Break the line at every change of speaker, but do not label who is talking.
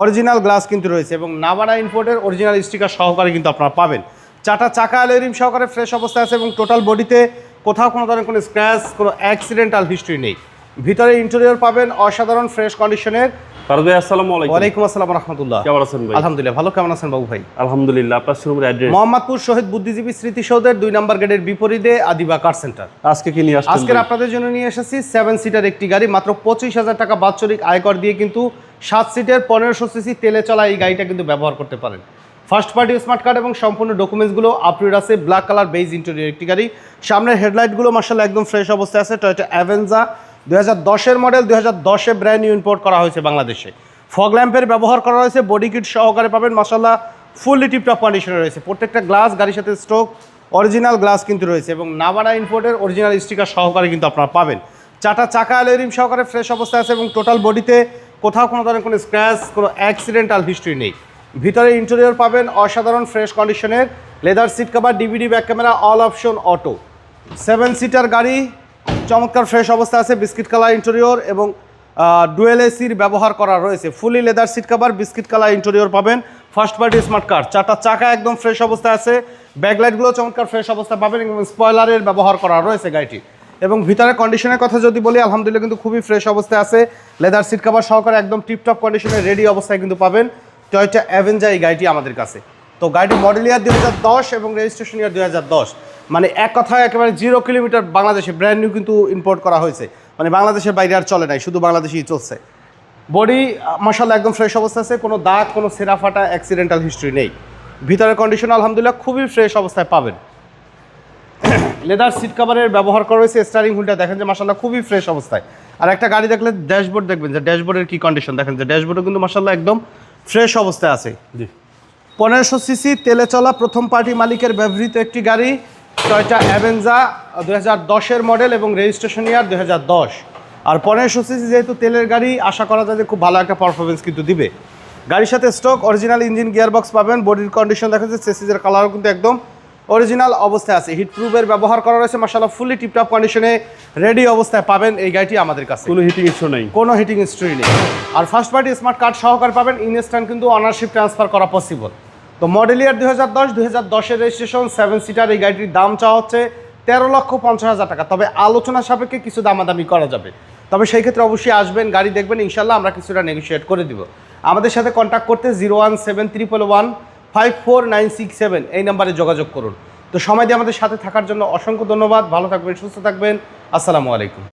Original glass কিন্তু রয়েছে এবং নাভানা ইনপোর্টের অরিজিনাল স্টিকার সহকারে কিন্তু আপনারা পাবেন। চাটা চাকা অ্যালোরিম সহকারে ফ্রেশ অবস্থায় আছে এবং টোটাল বডিতে কোথাও কোনো ধরনের কোনো স্ক্র্যাচ কোনো অ্যাক্সিডেন্টাল হিস্ট্রি নেই। ভিতরে ইন্টেরিয়র পাবেন, অসাধারণ ফ্রেশ কন্ডিশনের
ফারুক ভাই আসসালামু আলাইকুম।
ওয়ালাইকুম আসসালাম রহমতুল্লাহ।
কেমন আছেন ভাই?
আলহামদুলিল্লাহ ভালো কেমন আছেন বাবু ভাই?
আলহামদুলিল্লাহ আপনার শোরুমের অ্যাড্রেস
মোহাম্মদপুর শহীদ বুদ্ধিজীবী স্মৃতিসৌধের দুই নম্বর গেটের বিপরীতে আদিবা কার সেন্টার
আজকে কি নিয়ে আসছেন
আজকের আপনাদের জন্য নিয়ে এসেছি সেভেন সিটার একটি গাড়ি মাত্র পঁচিশ হাজার টাকা বাৎসরিক আয়কর দিয়ে কিন্তু সিটের সিসি তেলে চলা এই গাড়িটা কিন্তু ব্যবহার করতে পারেন। ফার্স্ট পার্টি স্মার্ট কার্ড এবং সম্পূর্ণ ডকুমেন্টসগুলো আপডেট আছে ব্ল্যাক কালার বেজ ইন্টেরিয়র একটি গাড়ি। সামনের হেডলাইটগুলো মার্শাল একদম ফ্রেশ অবস্থায় আছে টয়টা অ্যাভেঞ্জা দু হাজার মডেল দু হাজার ব্র্যান্ড নিউ ইম্পোর্ট করা হয়েছে বাংলাদেশে। ফগ ল্যাম্পের ব্যবহার করা হয়েছে বডি কিট সহকারে পাবেন মার্শাল্লাহ ফুললি টিপটপ কন্ডিশনে রয়েছে। প্রত্যেকটা গ্লাস গাড়ির সাথে স্ট্রোক অরিজিনাল গ্লাস কিন্তু রয়েছে এবং নাভানা ইম্পোর্টের অরিজিনাল স্টিকার সহকারে কিন্তু আপনারা পাবেন। চাটা চাকা অ্যালোরিম সহকারে ফ্রেশ অবস্থায় আছে এবং টোটাল বডিতে কোথাও কোনো ধরনের কোনো স্ক্র্যাচ কোনো অ্যাক্সিডেন্টাল হিস্ট্রি নেই। ভিতরে ইন্টেরিয়র পাবেন, অসাধারণ ফ্রেশ কন্ডিশনের leather seat cover DVD back camera all option auto seven seater গাড়ি চমৎকার ফ্রেশ অবস্থা আছে, বিস্কিট কালার ইন্টেরিয়র এবং ডুয়েল এসির ব্যবহার করা রয়েছে। Fully leather seat cover biscuit colour interior পাবেন। ফার্স্ট পার্টি স্মার্ট কার চারটা চাকা একদম ফ্রেশ অবস্থায় আছে। ব্যাকলাইটগুলো চমৎকার ফ্রেশ অবস্থা পাবেন এবং স্পয়লারের ব্যবহার করা রয়েছে গাড়িটি। এবং ভিতরে কন্ডিশনের কথা যদি বলি, আলহামদুলিল্লাহ কিন্তু খুবই ফ্রেশ অবস্থায় আছে। লেদার সিট কভার সহকারে একদম টিপটপ কন্ডিশনে রেডি অবস্থায় কিন্তু পাবেন। টয়টা অ্যাভেঞ্জা এই গাড়িটি আমাদের কাছে। তো গাড়িটি মডেল ইয়ার দুই হাজার দশ এবং রেজিস্ট্রেশন ইয়ার দুই হাজার দশ। মানে এক কথায় একেবারে জিরো কিলোমিটার বাংলাদেশে ব্র্যান্ড নিউ কিন্তু ইম্পোর্ট করা হয়েছে। মানে বাংলাদেশের বাইরে আর চলে নাই শুধু বাংলাদেশেই চলছে। বডি মশালা একদম ফ্রেশ অবস্থা আছে কোনো দাগ কোনো সেরা ফাটা অ্যাক্সিডেন্টাল হিস্ট্রি নেই। ভিতরের কন্ডিশন আলহামদুলিল্লাহ খুবই ফ্রেশ অবস্থায় পাবেন। লেদার সিট কভারের ব্যবহার করা হয়েছে স্টারিং হুইলটা দেখেন যে মাসাল্লাহ খুবই ফ্রেশ অবস্থায়। আর একটা গাড়ি দেখলে ড্যাশবোর্ড দেখবেন যে ড্যাশবোর্ডের কী কন্ডিশন দেখেন যে ড্যাশবোর্ডও কিন্তু মাসাল্লাহ একদম ফ্রেশ অবস্থায় আছে।
জি।
পনেরোশো সিসি তেলে চলা প্রথম পার্টি মালিকের ব্যবহৃত একটি গাড়ি টয়টা অ্যাভেঞ্জা দুই হাজার দশের মডেল এবং রেজিস্ট্রেশন ইয়ার দুই হাজার দশ। আর পনেরোশো সিসি যেহেতু তেলের গাড়ি আশা করা যায় যে খুব ভালো একটা পারফরমেন্স কিন্তু দিবে। গাড়ির সাথে স্টক অরিজিনাল ইঞ্জিন গিয়ারবক্স পাবেন বডির কন্ডিশন দেখা যাচ্ছে চেসিসের কালারও কিন্তু একদম অরিজিনাল অবস্থায় আছে। হিট প্রুফের ব্যবহার করা রয়েছে মাসাল্লাহ ফুলি টিপটপ কন্ডিশনে রেডি অবস্থায় পাবেন এই গাড়িটি আমাদের কাছে।
কোনো হিটিং ইস্যু নেই।
কোনো হিটিং হিস্ট্রি নেই। আর ফার্স্ট পার্টি স্মার্ট কার্ড সহকারে পাবেন ইনস্ট্যান্ট কিন্তু অনারশিপ ট্রান্সফার করা পসিবল তো মডেল ইয়ার দুই হাজার দশ, দুই হাজার দশের রেজিস্ট্রেশন সেভেন সিটার এই গাড়িটির দাম চাওয়া হচ্ছে তেরো লক্ষ পঞ্চাশ হাজার টাকা। তবে আলোচনা সাপেক্ষে কিছু দামাদামি করা যাবে। তবে সেই ক্ষেত্রে অবশ্যই আসবেন, গাড়ি দেখবেন ইনশাল্লাহ আমরা কিছুটা নেগোশিয়েট করে দিব। আমাদের সাথে কন্ট্যাক্ট করতে zero one seven triple one five four nine six seven এই নাম্বারে যোগাযোগ করুন। তো সময় দিয়ে আমাদের সাথে থাকার জন্য অসংখ্য ধন্যবাদ। ভালো থাকবেন, সুস্থ থাকবেন। আসসালামু আলাইকুম।